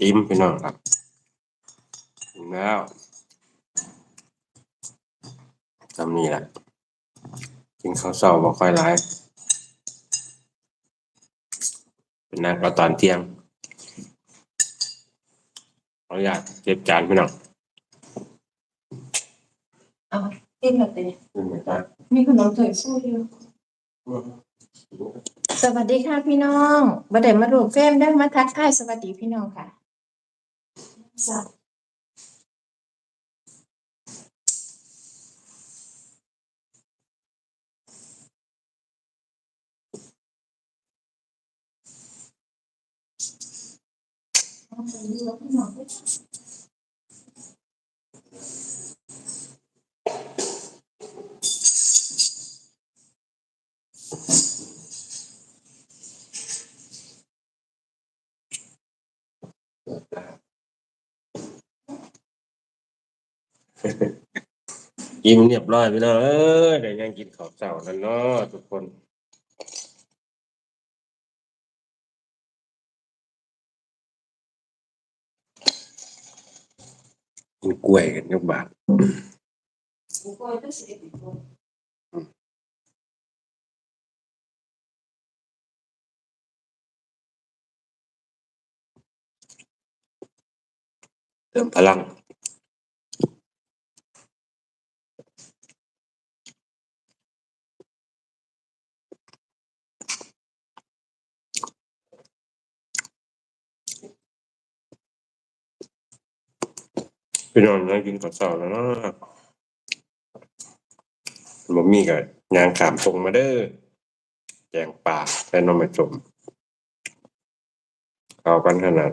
อิ่มพี่น้องครับอิ่มแล้วจำนี่แหละกินข้าวเช้าบ่ค่อยหลายเป็นนักก็ตอนเที่ยงขออนุญาตเก็บจานพี่น้องเอาติ้นแบบนี้ขึ้นไปจานมีขนมถ้วยสู้อยู่สวัสดีค่ะพี่น้องบัดเดมาดูเฟรมได้อมาทักทายสวัสดีพี่น้องค่ะ สวัส ดีอิ่มเรียบร้อยพี่น้องเอ้ยได้ยังกินข้าวเช้านั่นเนาะทุกคนกินกล้วยกันยกบาทเติมพลัง พี่น้องนั่งกินข้าวเช้าแล้วเนาะบ่มีก็ยางขามตรงมาเด้อแกงป่าและหน้ำมันสมเข้ากันขนาด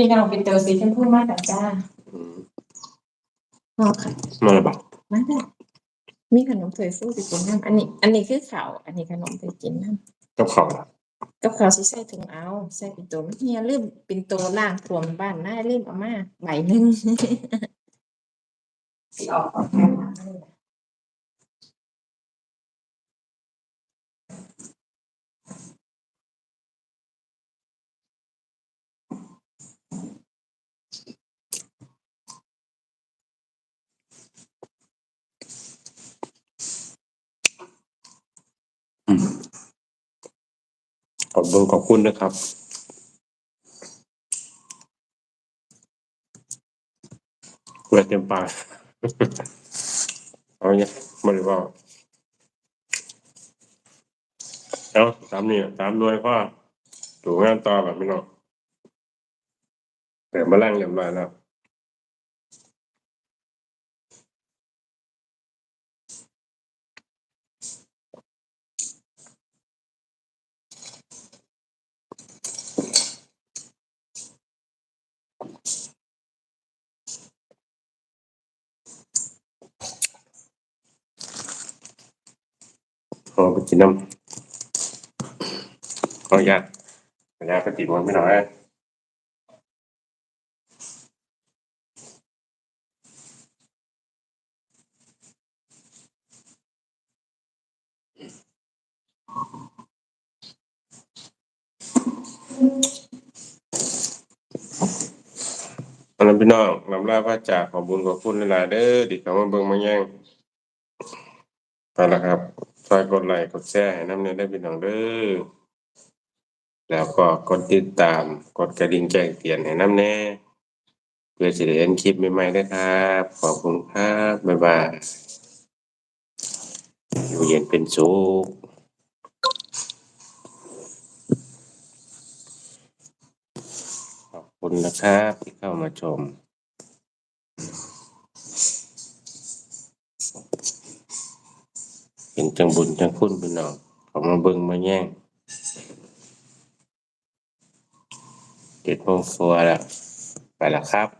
พี่น้องเป็นเตอร์สีชมพูมากแต่จ้าอืมพอค่ะมาแล้วบ่มาได้มีขนมถ้วยสู้ไปกินน้ำอันนี้ อันนี้คือข้าวอันนี้ขนมไปกินน้ำกับข้าวล่ะกับข้าวสิใส่ถุงเอาใส่ปิ่นโตมันเฮียลืมปิ่นโตล่างถ่วมบ้านหน้าลืมเอามาใบหนึ่งสิออกออกแค่หลังเลยนะ ขอบคุณขอบคุณนะครับเวทเต็มปากเอาเนี่ยมาเลยว่าเอาตามนี่ตามด้วยพ่อถูกงานต่อแบบไม่นอกแต่มาล่างเรียบร้อยแล้ว อไปกินน้ำขออนุญาตขออนุญาตไปติดมันไม่หน่อยอันนั้นพี่น้องลำลาพระจากขอบุญขอบคุณหลายๆเด้อดิเขามาเบิ่งมาแย่งไปแล้วครับ ช่วยกดไลค์กดแชร์ให้น้ำเนยได้พี่น้องเด้อแล้วก็กดติดตามกดกระดิ่งแจ้งเตือนให้น้ำแน่เพื่อจะได้เห็นคลิปใหม่ๆได้ครับ ขอบคุณครับ บ๊ายบายอยู่เย็นเป็นสุขขอบคุณนะครับที่เข้ามาชม เป็นจังบุญจังคุณพี่น้องเขามาเบิ่งมาแย่งเจ็ดโมงฟัวแล้ว ไปแล้วครับ